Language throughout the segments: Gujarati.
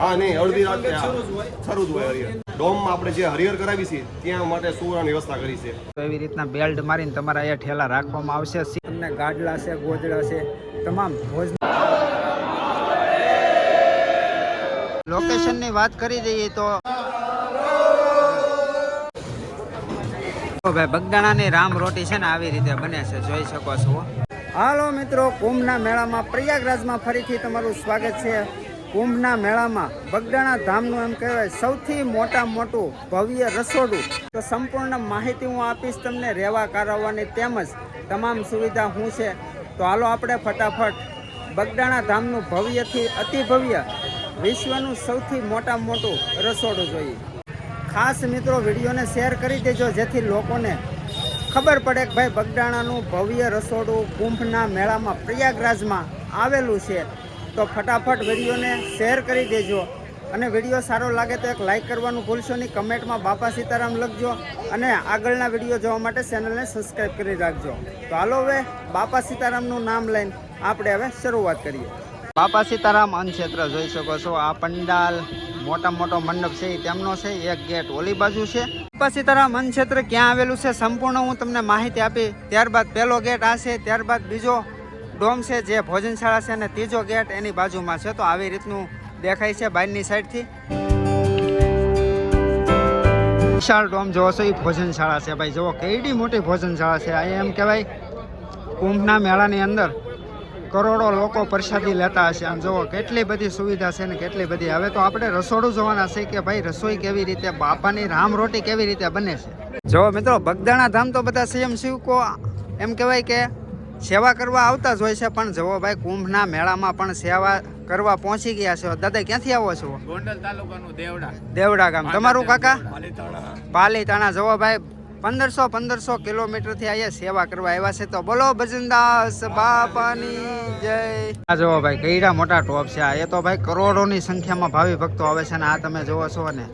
હા, નહીં, અડધી રાતે શરૂ હોય હરિયર ડોમમાં આપણે જે હરિયર કરાવી છે, ત્યાં માટે સુવાની વ્યવસ્થા કરી છે. તો એવી રીતના બેલ્ટ મારીને તમારા અહીંયા ઠેલા રાખવામાં આવશે. તમને ગાડલા છે, ગોદડા છે, તમામ ભોજ લોકેશનની વાત કરી દઈએ તો ભાઈ, બગદાણાની રામ રોટી છે ને આવી રીતે બને છે, જોઈ શકો છો. હાલો મિત્રો, કુંભના મેળામાં, પ્રયાગરાજમાં ફરીથી તમારું સ્વાગત છે. કુંભના મેળામાં બગડાણા ધામનું એમ કહેવાય, સૌથી મોટા મોટું ભવ્ય રસોડું. તો સંપૂર્ણ માહિતી હું આપીશ તમને રહેવા કારવવાની તેમજ તમામ સુવિધા શું છે. તો હાલો આપણે ફટાફટ બગડાણા ધામનું ભવ્યથી અતિ ભવ્ય વિશ્વનું સૌથી મોટા મોટું રસોડું જોઈએ. ખાસ મિત્રો, વિડીયોને શેર કરી દેજો, જેથી લોકોને ખબર પડે કે ભાઈ બગડાણાનું ભવ્ય રસોડું કુંભના મેળામાં પ્રયાગરાજમાં આવેલું છે. તો ફટાફટ વિડીયોને શેર કરી દેજો અને વીડિયો સારો લાગે તો એક લાઈક કરવાનું ભૂલશો નહીં, કમેન્ટમાં બાપા સીતારામ લખજો અને આગળના વીડિયો જોવા માટે ચેનલને સબસ્ક્રાઈબ કરી રાખજો. તો હાલો હવે બાપા સીતારામનું નામ લઈને આપણે હવે શરૂઆત કરીએ. બાપા સીતારામ ક્ષેત્ર જોઈ શકો છો. આ પંડાલ મોટા મોટો મંડપ છે એ તેમનો છે, એક ગેટ ઓલી બાજુ છે. બાપા મન ક્ષેત્ર ક્યાં આવેલું છે સંપૂર્ણ હું તમને માહિતી આપી. ત્યારબાદ પહેલો ગેટ આ છે, ત્યારબાદ બીજો ડોમ છે જે ભોજનશાળા છે અને ત્રીજો ગેટ એની બાજુમાં છે. તો આવી રીતનું દેખાય છે બહારની સાઈડથી. વિશાળ ડોમ જોવો છો, એ ભોજનશાળા છે ભાઈ. જુઓ કેડી મોટી ભોજનશાળા છે. અહીંયા એમ કહેવાય, કુંભના મેળાની અંદર કરોડો લોકો પ્રસાદી લેતા હશે. આમ જુઓ કેટલી બધી સુવિધા છે ને કેટલી બધી. હવે તો આપણે રસોડું જોવાના છે કે ભાઈ રસોઈ કેવી રીતે બાપાની રામ રોટી કેવી રીતે બને છે? જો મિત્રો બગદાણા ધામ તો બધા સીએમ શિવકો એમ કહેવાય કે સેવા કરવા આવતા જ હોય છે પણ જવો ભાઈ કુંભના મેળામાં પણ સેવા કરવા પહોંચી ગયા છો. દાદા ક્યાંથી આવો છો? ગોંડલ તાલુકાનું દેવડા. દેવડા ગામ. તમારું કાકા? પાલીતાણા. જવો ભાઈ પંદરસો પંદરસો કિલોમીટરથી અહીંયા સેવા કરવા આવ્યા છે. તો બોલો ભજનદાસ બાપાની જય. આ જુઓ ભાઈ કઈડા મોટા ટોપ છે આ. એ તો ભાઈ કરોડોની સંખ્યામાં ભાવિ ભક્તો આવે છે ને આ તમે જોવો છો ને.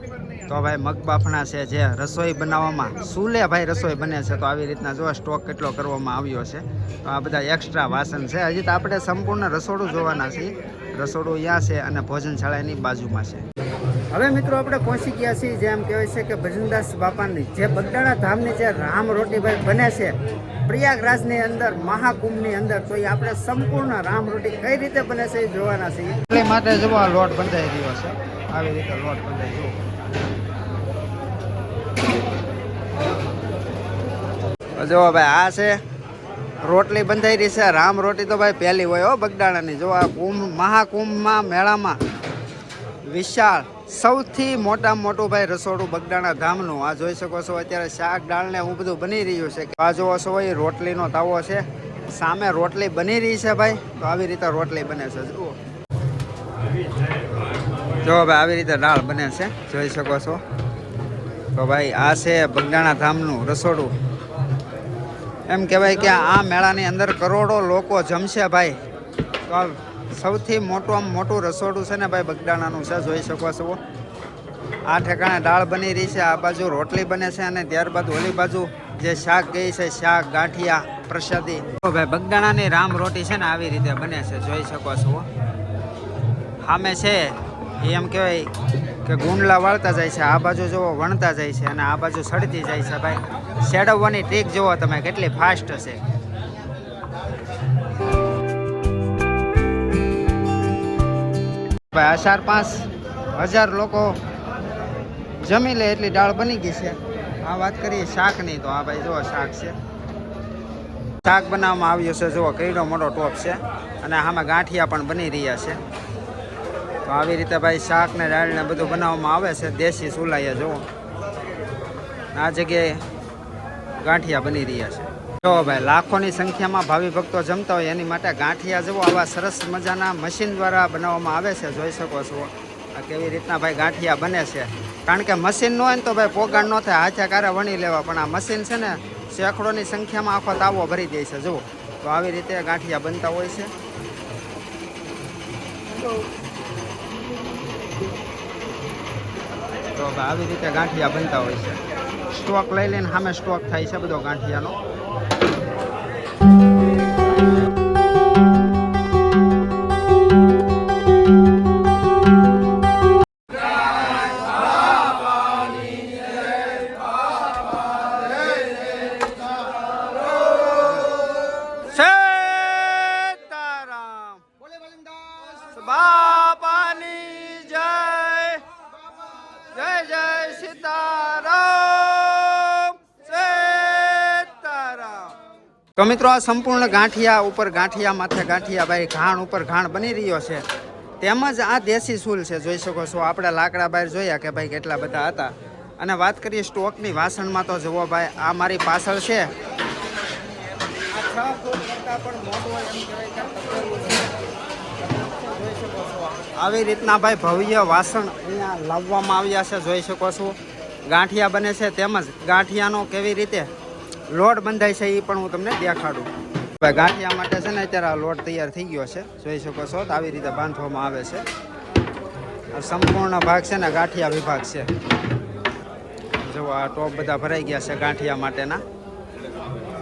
તો ભાઈ મગ બાફણા છે જે રસોઈ બનાવવામાં સુલે ભાઈ રસોઈ બને છે. તો આવી રીતના જો સ્ટોક કેટલો કરવામાં આવ્યો છે. તો આ બધા એક્સ્ટ્રા વાસણ છે. હજી તો આપણે સંપૂર્ણ રસોડું જોવાના છીએ. રસોડું અહીંયા છે અને ભોજનશાળાની બાજુમાં છે. હવે મિત્રો આપણે પહોંચી ગયા છીએ જેમ કહેવાય છે કે ભજનદાસ બાપાની જે બગદાણા ધામની જે રામ રોટીભાઈ બને છે પ્રયાગરાજની અંદર મહાકુંભની અંદર તો એ આપણે સંપૂર્ણ રામ રોટી કઈ રીતે બને છે એ જોવાના છીએ. એટલે માટે જુઓ આ લોટ બંધાઈ રહ્યો છે. આવી રીતે લોટ બંધાઈ જુઓ. જો ભાઈ આ છે રોટલી બંધાઈ રહી છે. રામ રોટી તો ભાઈ પહેલી હોય હો બગદાણાની. જો આ કુંભ મહાકુંભમાં મેળામાં વિશાળ સૌથી મોટા મોટું ભાઈ રસોડું બગડાણા ધામનું. આ જોઈ શકો છો, અત્યારે શાક દાળ ને એવું બધું બની રહ્યું છે. આ જોવો છો, એ રોટલીનો તાવો છે. સામે રોટલી બની રહી છે ભાઈ. તો આવી રીતે રોટલી બને છે, જુઓ. જો ભાઈ, આવી રીતે દાળ બને છે, જોઈ શકો છો. તો ભાઈ, આ છે બગડાણા ધામનું રસોડું. એમ કહેવાય કે આ મેળાની અંદર કરોડો લોકો જમશે ભાઈ. તો સૌથી મોટું આમ મોટું રસોડું છે ને ભાઈ બગદાણાનું છે, જોઈ શકો છો. આ ઠેકાણે દાળ બની રહી છે, આ બાજુ રોટલી બને છે અને ત્યારબાદ ઓલી બાજુ જે શાક ગઈ છે, શાક, ગાંઠિયા, પ્રસાદી. તો ભાઈ બગદાણાની રામ રોટી છે ને આવી રીતે બને છે, જોઈ શકો છો. સામે છે, એમ કહેવાય કે ગુંડલા વાળતા જાય છે, આ બાજુ જુઓ, વણતા જાય છે અને આ બાજુ સડતી જાય છે ભાઈ. શેડવવાની ટ્રીક જુઓ તમે, કેટલી ફાસ્ટ હશે ભાઈ આ પાંચ હજાર લોકો જમી લે એટલી દાળ બની ગઈ છે. આ વાત કરીએ શાકની તો આ ભાઈ જુઓ શાક છે. શાક બનાવવામાં આવ્યું છે, જુઓ કેડો મોટો ટોપ છે અને આમાં ગાંઠિયા પણ બની રહ્યા છે. તો આવી રીતે ભાઈ શાક ને દાળ ને બધું બનાવવામાં આવે છે, દેશી સુલાઈએ જુઓ. આ જગ્યાએ ગાંઠિયા બની રહ્યા છે. જો ભાઈ લાખોની સંખ્યામાં ભાવિ ભક્તો જમતા હોય એની માટે ગાંઠિયા જેવો આવા સરસ મજાના મશીન દ્વારા બનાવવામાં આવે છે, જોઈ શકો છો. આ કેવી રીતના ભાઈ ગાંઠિયા બને છે. કારણ કે મશીન ન હોય ને તો ભાઈ પોગાણ ન થાય હાથે કારે વણી લેવા. પણ આ મશીન છે ને, સેંકડોની સંખ્યામાં આખો તાવો ભરી દે છે, જુઓ. તો આવી રીતે ગાંઠિયા બનતા હોય છે. તો આવી રીતે ગાંઠિયા બનતા હોય છે. સ્ટોક લઈ લઈને સામે સ્ટોક થાય છે, બધો ગાંઠિયાનો. તો મિત્રો આ સંપૂર્ણ ગાંઠિયા ઉપર ગાંઠિયા માથે ગાંઠિયા ભાઈ ઘાણ ઉપર ઘાણ બની રહ્યો છે. તેમજ આ દેશી સૂલ છે, જોઈ શકો છો. આપણે લાકડા બહાર જોયા કે ભાઈ કેટલા બધા હતા. અને વાત કરીએ સ્ટોકની વાસણમાં તો જુઓ ભાઈ, આ મારી પાછળ છે. આવી રીતના ભાઈ ભવ્ય વાસણ અહીંયા લાવવામાં આવ્યા છે, જોઈ શકો છો. ગાંઠિયા બને છે તેમજ ગાંઠિયાનો કેવી રીતે લોટ બંધાય છે એ પણ હું તમને દેખાડું. ભાઈ ગાંઠિયા માટે છે ને અત્યારે આ લોટ તૈયાર થઈ ગયો છે, જોઈ શકો છો. તો આવી રીતે બાંધવામાં આવે છે. સંપૂર્ણ ભાગ છે ને ગાંઠિયા વિભાગ છે. જો આ ટોપ બધા ભરાઈ ગયા છે ગાંઠિયા માટેના.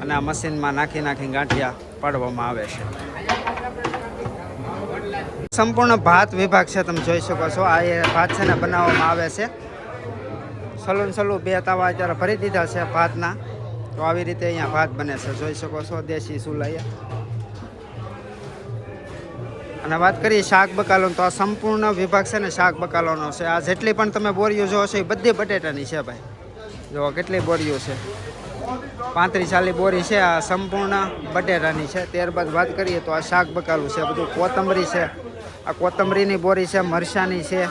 અને આ મશીનમાં નાખી નાખીને ગાંઠિયા પાડવામાં આવે છે. સંપૂર્ણ ભાત વિભાગ છે, તમે જોઈ શકો છો. આ એ ભાત છે ને બનાવવામાં આવે છે. સલૂન સલૂન બે તાવા અત્યારે ભરી દીધા છે ભાતના. તો આવી રીતે અહીંયા ભાત બને છે. જોઈ શકો છો, દેશી સુલાઈએ. અને વાત કરીએ શાક બકાલો તો આ સંપૂર્ણ વિભાગ છે ને શાક બકાલોનો છે. આ જેટલી પણ તમે બોરીઓ જોવો છો, એ બધી બટેટાની છે ભાઈ. જો કેટલી બોરીઓ છે. પાંત્રીસ ચાલી બોરી છે, આ સંપૂર્ણ બટેટાની છે. ત્યારબાદ વાત કરીએ તો આ શાક બકાલું છે, બધું કોથમરી છે. આ કોથમરીની બોરી છે મરસાની છે,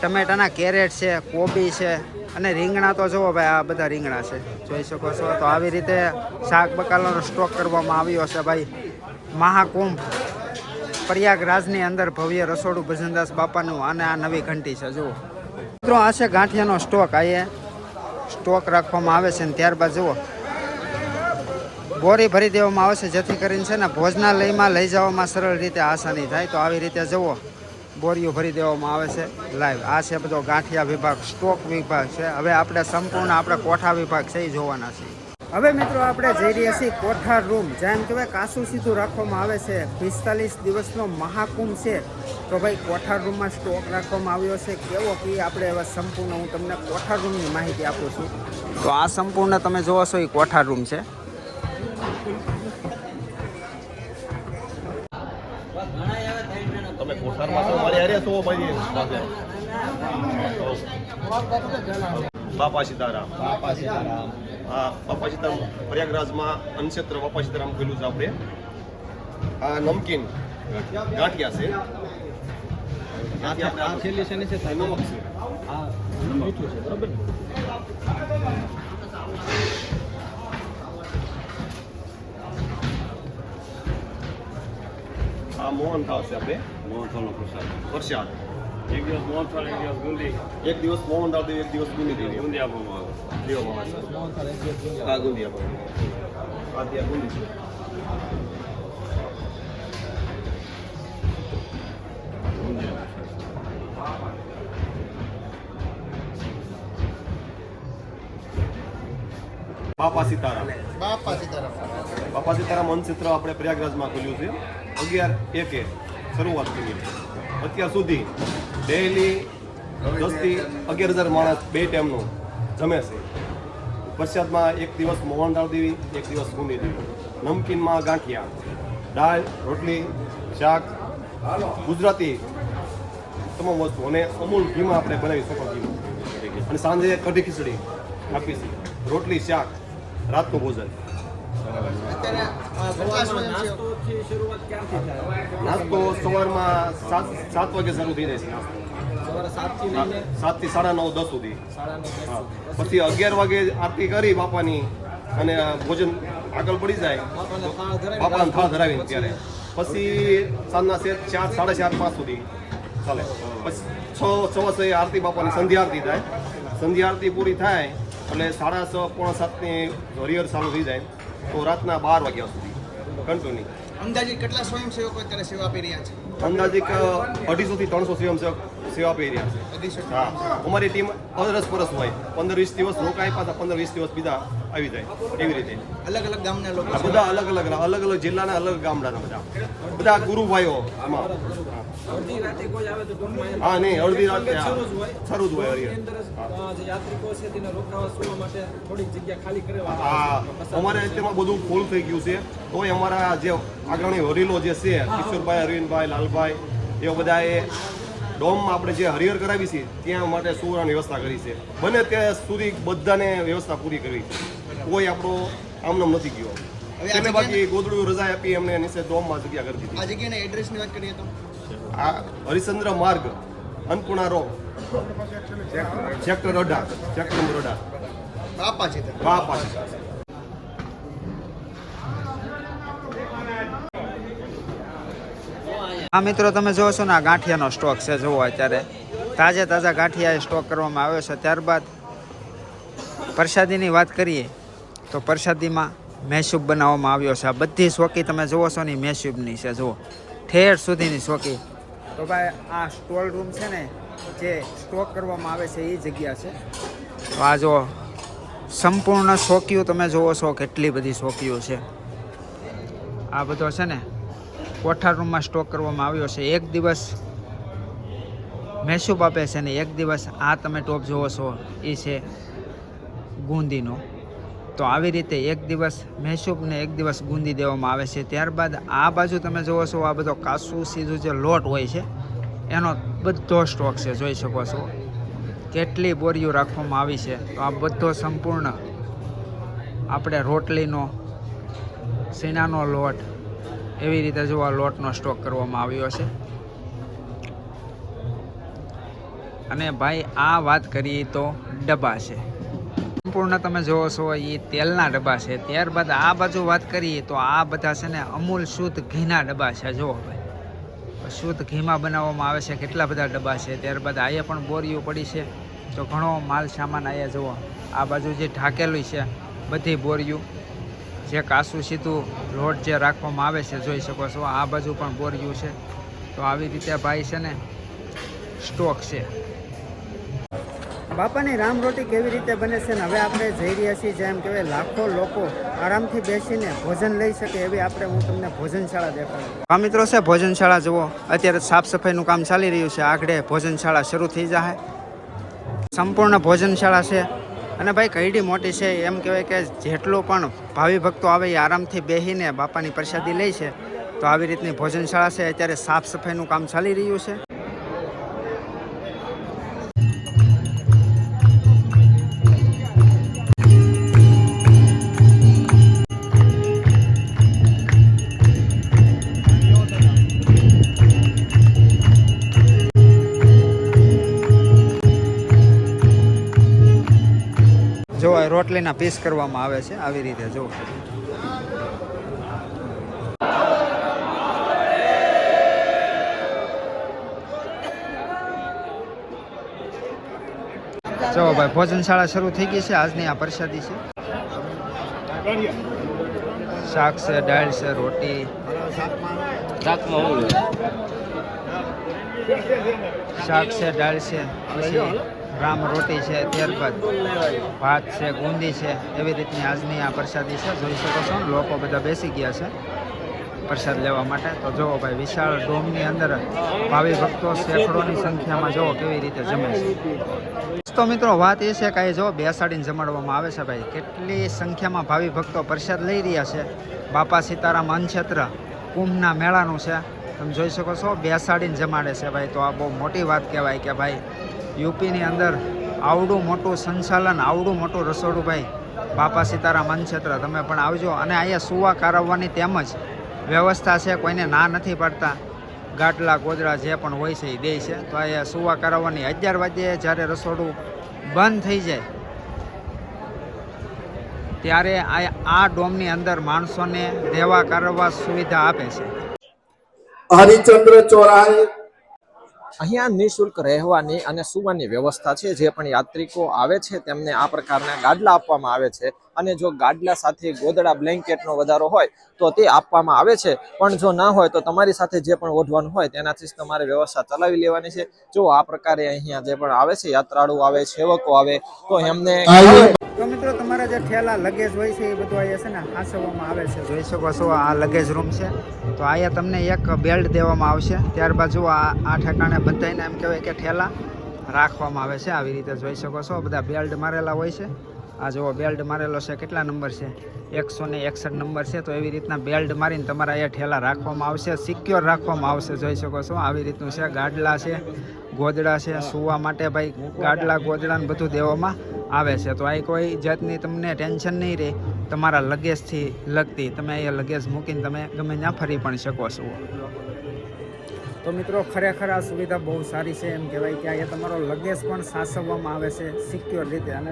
ટમેટાના કેરેટ છે, કોબી છે અને રીંગણા તો જુઓ ભાઈ, આ બધા રીંગણા છે. જોઈ શકો છો? તો આવી રીતે શાક બકાલાનો સ્ટોક કરવામાં આવ્યો છે ભાઈ. મહાકુંભ, પ્રયાગરાજની અંદર ભવ્ય રસોડું ભજનદાસ બાપાનું અને આ નવી ઘંટી છે, જુઓ. મિત્રો, આ છે ગાંઠિયાનો સ્ટોક, આ સ્ટોક રાખવામાં આવે છે ને ત્યારબાદ જુઓ. બોરી ભરી દેવામાં આવે છે જેથી કરીને છે ને ભોજનાલયમાં લઈ જવામાં સરળ રીતે આસાની થાય. તો આવી રીતે જુઓ બોરીઓ ભરી દેવામાં આવે છે લાઈવ આ છે બધો ગાંઠિયા વિભાગ સ્ટોક વિભાગ છે. હવે આપણે સંપૂર્ણ આપણે કોઠા વિભાગ છે એ જોવાના છીએ હવે મિત્રો આપણે જઈ રહ્યા છીએ કોઠાર રૂમ જેમ કહેવાય, કાસું સીધું રાખવામાં આવે છે. પિસ્તાલીસ દિવસનો મહાકુંભ છે. તો ભાઈ કોઠાર રૂમમાં સ્ટોક રાખવામાં આવ્યો છે. કેવો કે આપણે એવા સંપૂર્ણ હું તમને કોઠાર રૂમની માહિતી આપું છું. તો આ સંપૂર્ણ તમે જોવો છો એ કોઠાર રૂમ છે. બાપા. સીતારામ. બાપા સીતારામ. આ બાપા સીતારામ પ્રયાગરાજમાં અનક્ષેત્ર બાપા સીતારામ કહેલું છે આપણે. આ નમકીન. ગાંઠિયા છે. આ છેલ્લી શનિ છે? નમક છે. આ મીઠું છે બરોબર આ મોહન છે આપણે. મોહનથાળનો પ્રસાદ. પ્રસાદ એક દિવસ મોહનથાળ એક દિવસ ગુંદી. એક દિવસ મોહન દાળ એક દિવસ ગુંદી દેવી ગુંદી આપવામાં આવે. દેવામાં આવે છે? હા ગુંદી. આપવામાં આ ત્યાં ગુંદી છે. બાપા સીતારામ. બાપા સીતારામ. બાપા સીતારામ અનક્ષેત્ર આપણે પ્રયાગરાજમાં ખોલ્યું છે. અગિયાર, એકે શરૂઆત કરી અત્યાર સુધી ડેઈલી દસથી અગિયાર હજાર માણસ બે ટાઈમનું જમે છે. પ્રસાદમાં એક દિવસ મોહન દાળ દેવી, એક દિવસ ગુંદી દેવી. નમકીનમાં ગાંઠિયા, દાળ, રોટલી, શાક, ગુજરાતી તમામ વસ્તુ. અને અમૂલ ઘીમાં આપણે બનાવી શકો ઘીમાં અને સાંજે કઢી ખીચડી આપીશું. રોટલી, શાક, રાતનું ભોજન. નાસ્તો સવારમાં સાત સાત વાગે શરૂ થઈ જાય છે સાતથી સાડા નવ દસ સુધી. પછી અગિયાર વાગે આરતી કરી બાપાની અને ભોજન આગળ પડી જાય. બાપાને થાળ ધરાવી ધરાવીને ત્યારે. પછી સાંજના ચાર સાડા ચાર પાંચ સુધી ચાલે. પછી છ છ આરતી બાપાની સંધ્યા આરતી થાય. સંધ્યા આરતી પૂરી થાય એટલે સાડા છ પોણા સાતની હરિહર ચાલુ થઈ જાય. તો રાતના બાર વાગ્યા સુધી. કન્ટિન્યુ અંદાજે કેટલા સ્વયંસેવકો અત્યારે સેવા આપી રહ્યા છે? અંદાજિક અઢીસો થી ત્રણસો સ્વયંસેવક સેવા આપી રહ્યા છે. હા. અમારી ટીમ અરસ પરસ હોય. પંદર વીસ દિવસ રોકાય પાછા પંદર વીસ દિવસ બીજા આવી જાય. એવી રીતે. અલગ અલગ ગામના લોકો બધા અલગ અલગ અલગ અલગ જિલ્લાના અલગ ગામડાના બધા. બધા ગુરુભાઈઓ આમાં. અડધી રાતે કોઈ આવે તો ટૂંકમાં હા નહીં અડધી રાતે. શરૂ જ હોય. શરૂ જ હોય એની હરિહર. અંદર અ, જે યાત્રિકો છે તેને રોકાવા સુવા માટે થોડીક જગ્યા ખાલી કરેવા હા. અમારે અત્યારમાં બધું ફૂલ થઈ ગયું છે. તોય અમારા જે આગળની હરીલો જે છે કિશોરભાઈ અરવિંદભાઈ લાલભાઈ એ બધાએ ડોમમાં આપણે જે હરિહર કરાવી છે ત્યાં માટે સુવર્ણની વ્યવસ્થા કરી છે. બને ત્યાં સુધી બધાને વ્યવસ્થા પૂરી કરવી છે. કોઈ આપણો આમનામ નથી ગયો. હવે તેને બાકી ગોદડું રજા આપી એમને નીચે ડોમમાં જગ્યા કરી દીધી. આ જગ્યાના એડ્રેસની વાત કરીએ તો? આ હરિશ્ચંદ્ર માર્ગ અન્નપૂર્ણા રોડ સેક્ટર અઢાર સેક્ટર નંબર અઢાર. બાપા છે બાપા પાછી આ મિત્રો, તમે જોવો છો ને, આ ગાંઠિયાનો સ્ટોક છે, જુઓ અત્યારે. તાજે તાજા ગાંઠિયા સ્ટોક કરવામાં આવ્યો છે. ત્યારબાદ પ્રસાદીની વાત કરીએ, તો પ્રસાદીમાં મહેસૂબ બનાવવામાં આવ્યો છે. આ બધી શોકી તમે જુઓ છો ને ઈ છે, જુઓ. ઠેર સુધીની શોકી તો ભાઈ, આ સ્ટોલ રૂમ છે ને, જે સ્ટોક કરવામાં આવે છે, એ જગ્યા છે. તો આ જો સંપૂર્ણ શોકીઓ તમે જુઓ છો, કેટલી બધી શોકીઓ છે. આ બધો છે ને કોઠાર રૂમમાં સ્ટોક કરવામાં આવ્યો છે. એક દિવસ મહેસૂબ આપે છે ને એક દિવસ આ તમે ટોપ જુઓ છો, એ છે ગુંદીનો. તો આવી રીતે એક દિવસ મહેસૂબ એક દિવસ ગુંદી દેવામાં આવે છે. ત્યારબાદ આ બાજુ તમે જુઓ છો, આ બધો કાસુ સીધું જે લોટ હોય છે, એનો બધો સ્ટોક છે, જોઈ શકો છો. કેટલી બોરીઓ રાખવામાં આવી છે. તો આ બધો સંપૂર્ણ આપણે રોટલીનો સીણાનો લોટ એવી રીતે જો આ લોટનો સ્ટોક કરવામાં આવ્યો છે અને ભાઈ, આ વાત કરીએ તો ડબ્બા છે. સંપૂર્ણ તમે જોવો છો એ તેલના ડબ્બા છે. ત્યારબાદ આ બાજુ વાત કરીએ તો આ બધા છે ને અમૂલ શુદ્ધ ઘીના ડબ્બા છે. જુઓ ભાઈ. શુદ્ધ ઘીમાં બનાવવામાં આવે છે કેટલા બધા ડબ્બા છે. ત્યારબાદ અહીંયા પણ બોરીઓ પડી છે. તો ઘણો માલ સામાન અહીંયા જુઓ. આ બાજુ જે ઢાકેલું છે, બધી બોરીઓ. જે કાસું સીધું લોટ જે રાખવામાં આવે છે જોઈ શકો છો. આ બાજુ પણ બોરિયું છે. તો આવી રીતે ભાઈ છે ને સ્ટોક છે. બાપાની રામ રોટી કેવી રીતે બને છે ને? હવે આપણે જઈ રહ્યા છીએ જેમ કહેવાય લાખો લોકો આરામથી બેસીને ભોજન લઈ શકે એવી આપણે હું તમને ભોજનશાળા દેખાડું. આ મિત્રો છે ભોજનશાળા જુઓ. અત્યારે સાફ સફાઈનું કામ ચાલી રહ્યું છે. આગળ ભોજનશાળા શરૂ થઈ જાય સંપૂર્ણ ભોજનશાળા છે. અને ભાઈ કઈડી મોટી છે, એમ કહેવાય કે જેટલો પણ ભાવિ ભક્તો આવે એ આરામથી બેસીને બાપાની પ્રસાદી લે છે. તો આવી રીતની ભોજનશાળા છે, અત્યારે સાફ સફાઈનું કામ ચાલી રહ્યું છે. જો રોટલીના પીસ કરવામાં આવે છે, આવી રીતે જો જો ભાઈ, ભોજનશાળા શરૂ થઈ ગઈ છે, આજની આ પ્રસાદી છે. શાક છે, દાળ છે, રોટી. શાક છે, દાળ છે, પછી રામ રોટી છે, ત્યારબાદ ભાત છે, ગુંદી છે, એવી રીતની આજની આ પ્રસાદી છે. જોઈ શકો છો, લોકો બધા બેસી ગયા છે પ્રસાદ લેવા માટે. તો જુઓ ભાઈ, વિશાળ ડોમની અંદર ભાવિ ભક્તો સેંકડોની સંખ્યામાં જુઓ કેવી રીતે જમે છે. તો મિત્રો, વાત એ છે કે અહીં જો બેસાડીને જમાડવામાં આવે છે ભાઈ, કેટલી સંખ્યામાં ભાવિ ભક્તો પ્રસાદ લઈ રહ્યા છે. બાપા સીતારામ અન્નક્ષેત્ર કુંભના મેળાનું છે. તમે જોઈ શકો છો, બેસાડીને જમાડે છે ભાઈ. તો આ બહુ મોટી વાત કહેવાય કે ભાઈ યુપીની અંદર આવડું મોટું સંચાલન, આવડું મોટું રસોડું ભાઈ. બાપા સીતારામ અન્નક્ષેત્ર તમે પણ આવજો. અને અહીંયા સુવા કારવવાની તેમજ વ્યવસ્થા છે, કોઈને ના નથી પાડતા. ગાટલા, ગોદડા જે પણ હોય છે એ દે છે. તો અહીંયા સુવા કરાવવાની અગિયાર વાગ્યે જ્યારે રસોડું બંધ થઈ જાય, ત્યારે આ ડોમની અંદર માણસોને દેવા કરવા સુવિધા આપે છે. હરિચંદ્ર ચોરાહે અહીંયા નિઃશુલ્ક રહેવાની અને સુવાની વ્યવસ્થા છે. જે પણ યાત્રિકો આવે છે, તેમને આ પ્રકારના ગાડલા આપવામાં આવે છે. અને જો ગાડલા સાથે ગોદડા બ્લેન્કેટનો વધારો હોય, તો તે આપવામાં આવે છે. પણ જો ના હોય, તો તમારી સાથે જે પણ ઓઢવાનું હોય, તેનાથી જ તમારે વ્યવસ્થા ચલાવી લેવાની છે. જો આ પ્રકારે અહીંયા જે પણ આવે છે, યાત્રાળુ આવે, સેવકો આવે, તો એમને મિત્રો, તમારા જે ઠેલા લગેજ હોય છે, એ બધું અહીંયા છે ને હાંસવવામાં આવે છે. જોઈ શકો છો, આ લગેજ રૂમ છે. તો અહીંયા તમને એક બેલ્ટ દેવામાં આવશે. ત્યારબાદ જો આ આ ઠેકાણે બધાને એમ કહેવાય કે ઠેલા રાખવામાં આવે છે. આવી રીતે જોઈ શકો છો, બધા બેલ્ટ મારેલા હોય છે. આ જુઓ બેલ્ટ મારેલો છે, કેટલા નંબર છે? એકસો ને એકસઠ નંબર છે. તો એવી રીતના બેલ્ટ મારીને તમારા અહીંયા ઠેલા રાખવામાં આવશે સિક્યોર રાખવામાં આવશે, જોઈ શકો છો. આવી રીતનું છે, ગાડલા છે, ગોદડા છે, સુવા માટે ભાઈ ગાડલા, ગોદડાને બધું દેવામાં આવે છે. તો આ કોઈ જાતની તમને ટેન્શન નહીં રહે તમારા લગેજથી લગતી તમે એ લગેજ મૂકીને તમે ગમે ત્યાં ફરી પણ શકો છો. તો મિત્રો ખરેખર આ સુવિધા બહુ સારી છે. એમ કહેવાય કે અહીંયા તમારો લગેજ પણ સાચવવામાં આવે છે સિક્યોર રીતે. અને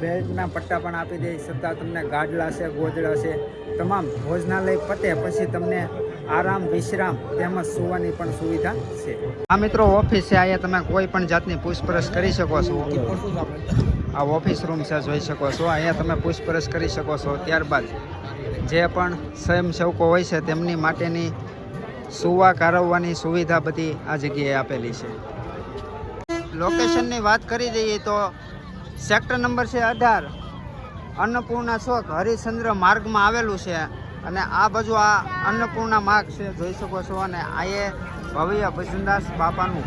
બેલ્ટના પટ્ટા પણ આપી દે છતાં તમને ગાડલા છે ગોદડા છે તમામ ભોજનાલય પતે પછી તમને આરામ વિશ્રામ તેમજ સુવાની પણ સુવિધા છે. આ મિત્રો ઓફિસ છે અહીંયા તમે કોઈ પણ જાતની પૂછપરછ કરી શકો છો. આ ઓફિસ રૂમ છે, જોઈ શકો છો. અહીંયા તમે પૂછપરછ કરી શકો છો. ત્યારબાદ જે પણ સ્વયંસેવકો હોય છે, તેમની માટેની સુવા કારવવાની સુવિધા બધી આ જગ્યાએ આપેલી છે. લોકેશનની વાત કરી દઈએ તો સેક્ટર નંબર છે અઢાર. અન્નપૂર્ણા ચોક, હરિશ્ચંદ્ર માર્ગમાં આવેલું છે. અને આ બાજુ આ અન્નપૂર્ણા માર્ગ છે, જોઈ શકો છો. અને આ એ ભવ્ય ભજનદાસ બાપાનું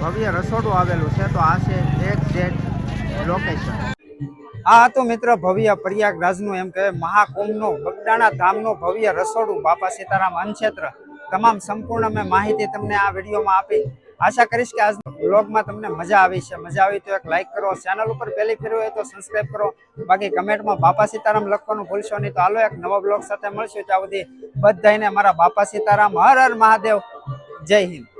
ભવ્ય રસોડું આવેલું છે. તો આ છે એક્ઝેક્ટ લોકેશન આ હતું મિત્ર, ભવ્ય પ્રયાગરાજનું એમ કહેવાય, મહાકુંભનું, બગદાણા ધામનું ભવ્ય રસોડું બાપા સીતારામ અન્નક્ષેત્ર. તમામ સંપૂર્ણ મેં માહિતી તમને આ વિડીયોમાં આપી. આશા કરીશ કે આજ બ્લોગમાં તમને મજા આવી છે. મજા આવી તો એક લાઇક કરો ચેનલ ઉપર પહેલી ફેર હોય તો સબસ્ક્રાઈબ કરો. બાકી કમેન્ટમાં બાપા સીતારામ લખવાનું ભૂલશો નહીં તો હાલો એક નવા બ્લોગ સાથે મળશું. ત્યાં સુધી બધાને મારા બાપા સીતારામ હર હર મહાદેવ. જય હિન્દ.